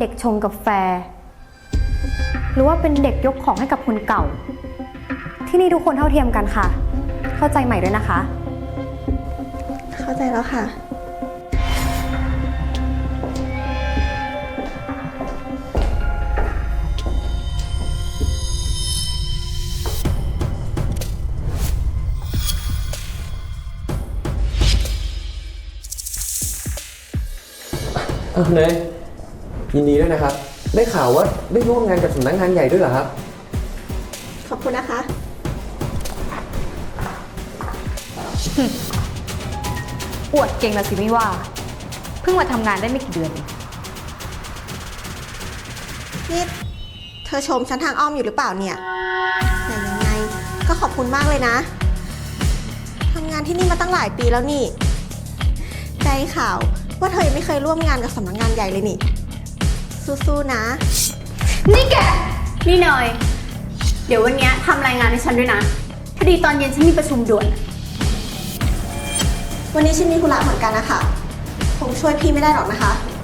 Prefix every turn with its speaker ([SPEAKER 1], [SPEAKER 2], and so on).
[SPEAKER 1] เด็กชงกาแฟ หรือว่าเป็นเด็กยกของให้กับคนเก่า ที่นี่ทุกคนเท่าเทียมกันค่ะ เข้าใจใหม่ด้วยนะคะ
[SPEAKER 2] เข้าใจแล้วค่ะ
[SPEAKER 3] เออเนย ยินดีด้วยนะครับ ได้ข่าวว่าได้ร่วมงานกับสำนักงานใหญ่ด้วยเหรอครับ
[SPEAKER 2] ขอบคุณนะคะ
[SPEAKER 1] อวดเก่งละสิไม่ว่า เพิ่งมาทำงานได้ไม่กี่เดือนเอง
[SPEAKER 2] นี่เธอชมฉันทางอ้อมอยู่หรือเปล่าเนี่ย แต่ยังไงก็ขอบคุณมากเลยนะ ทำงานที่นี่มาตั้งหลายปีแล้วนี่ใจข่าวว่าเธอยังไม่เคยร่วมงานกับสำนักงานใหญ่เลยนี่ สู้ๆนะ
[SPEAKER 4] นี่แก นี่เนยเดี๋ยววันเนี้ยทำรายงานให้ฉันด้วยนะ พอดีตอนเย็นฉันมีประชุมด่วน
[SPEAKER 2] วันนี้ฉันมีธุระเหมือนกันนะคะ คงช่วยพี่ไม่ได้หรอกนะคะขอโทษด้วยค่ะ